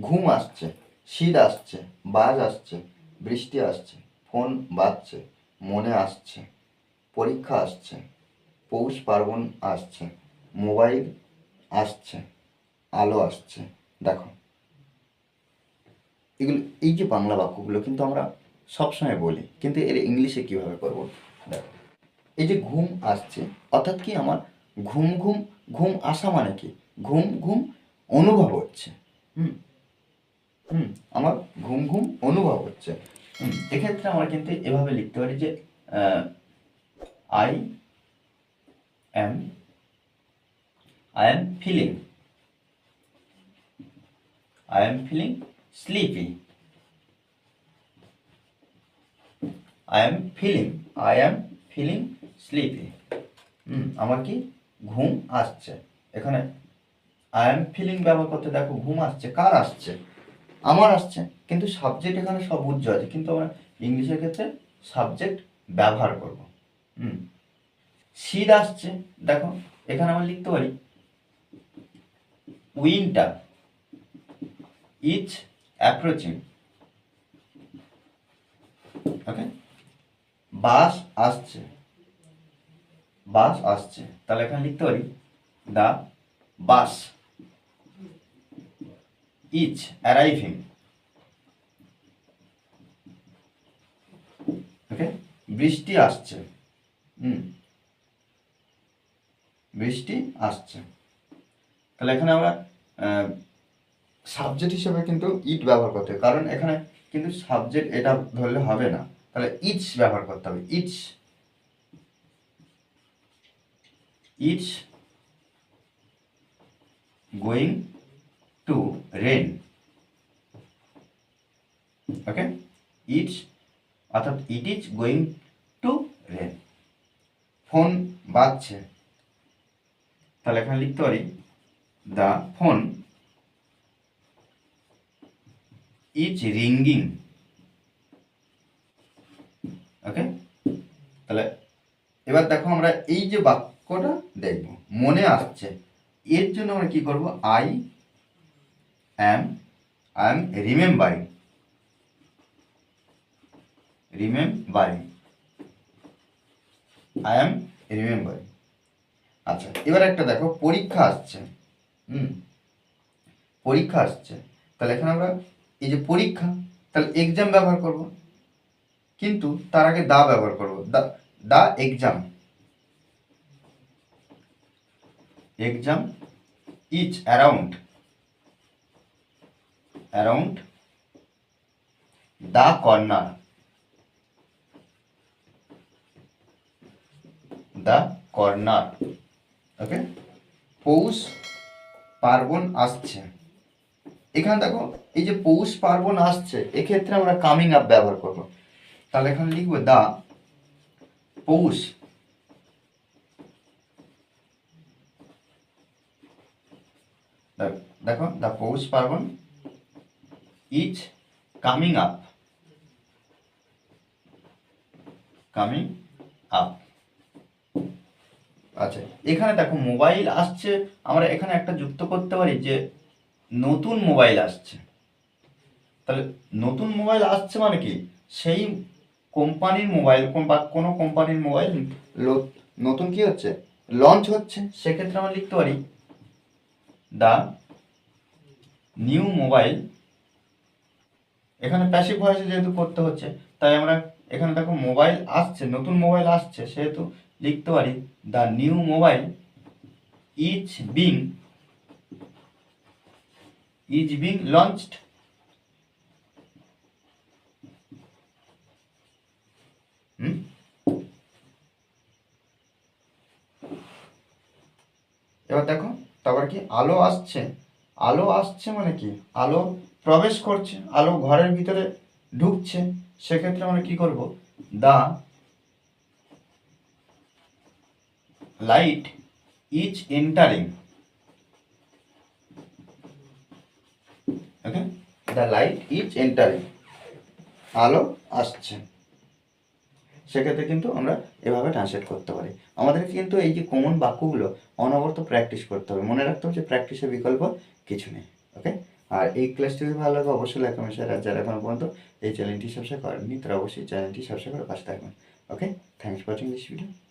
ঘুম আসছে, শীত আসছে, বাজ আসছে, বৃষ্টি আসছে, ফোন বাজছে, মনে আসছে, পরীক্ষা আসছে, পৌষ পার্বণ আসছে, মোবাইল আসছে, আলো আসছে, দেখো। এগুলো, এই যে বাংলা বাক্যগুলো কিন্তু আমরা সবসময় বলি, কিন্তু এর ইংলিশে কীভাবে করব? দেখো। এই যে ঘুম আসছে, অর্থাৎ কি আমার ঘুম ঘুম ঘুম আসা মানে কি? ঘুম ঘুম অনুভব হচ্ছে, হুম? হুম, আমার ঘুম ঘুম অনুভব হচ্ছে। হুম, এক্ষেত্রে আমরা কিন্তু এভাবে লিখতে পারি যে I am I am feeling I am feeling sleepy I am feeling I am feeling sleepy hmm, আমার কি ঘুম আসছে। এখানে আই এম ফিলিং ব্যবহার করতে দেখো, ঘুম আসছে, কার আসছে? আমার আসছে, কিন্তু সাবজেক্ট এখানে সব উজ্জ্ব আছে, কিন্তু আমরা ইংলিশের ক্ষেত্রে সাবজেক্ট ব্যবহার করব। হুম। শীত আসছে, দেখো, এখানে আমরা লিখতে পারি winter is approaching okay bus আসছে। বাস আসছে। তাহলে এখানে লিখতে পারি the bus is arriving okay বৃষ্টি আসছে। হুম। বৃষ্টি আসছে। তাহলে এখানে আমরা সাবজেক্ট হিসেবে কিন্তু ইট ব্যবহার করতে কারণ এখানে কিন্তু সাবজেক্ট এটা ধরলে হবে না। তাহলে ইটস ব্যবহার করতে হবে। It's it's going to rain okay it's অর্থাৎ it is going to rain phone বাজছে। তাহলে এখানে লিখতে পারি the phone is ringing okay তাহলে এবার দেখো আমরা এই যে বাক্যটা দেখব। মনে আসছে। এর জন্য আমরা কি করব? I am I am remembering remembering I am remembering আচ্ছা এবার একটা দেখো, পরীক্ষা আসছে। হুম, পরীক্ষা আসছে। তাহলে এখানে আমরা এই যে পরীক্ষা, তাহলে এক্সাম ব্যবহার করব। কিন্তু তার আগে দা ব্যবহার করব। The the exam exam is around around the corner the corner okay Poush Parbon আসছে। এখানে দেখো, এই যে পৌষ পার্বণ আসছে, এক্ষেত্রে আমরা কামিং আপ ব্যবহার করব। তাহলে এখানে লিখব দা পৌষ দেখো the Poush Parbon is coming up coming up আচ্ছা এখানে দেখো মোবাইল আসছে, আমরা এখানে একটা যুক্ত করতে পারি যে নতুন মোবাইল আসছে। তাহলে নতুন মোবাইল আসছে মানে কি? সেই কোম্পানির মোবাইল বা, কোনো কোম্পানির মোবাইল নতুন কি হচ্ছে? লঞ্চ হচ্ছে। সেক্ষেত্রে আমরা লিখতে পারি দ্য নিউ মোবাইল এখানে প্যাসিভ ভয়েসে যেহেতু করতে হচ্ছে, তাই আমরা এখানে দেখো মোবাইল আসছে, নতুন মোবাইল আসছে, সেহেতু লিখতে পারি the new mobile is being is being launched এবার দেখো, তারপর কি? আলো আসছে। আলো আসছে মানে কি? আলো প্রবেশ করছে, আলো ঘরের ভিতরে ঢুকছে, সেক্ষেত্রে আমরা কি করব? The light is entering okay the light is entering আলো আসছে। সেক্ষেত্রে কিন্তু আমরা এভাবে ট্রান্সলেট করতে পারি। আমাদেরকে কিন্তু এই যে কমন বাক্যগুলো অনবরত প্র্যাকটিস করতে হবে। মনে রাখতে হবে যে প্র্যাকটিসের বিকল্প কিছু নেই। ওকে আর এই ক্লাসটি যদি ভালো লাগে, অবশ্যই লাইক কমেন্ট শেয়ার যারা এখনও পর্যন্ত এই চ্যানেলটি সাবস্ক্রাইব করেননি, তারা অবশ্যই চ্যানেলটি সাবস্ক্রাইব করে পাশে থাকবেন। Okay thanks for watching this video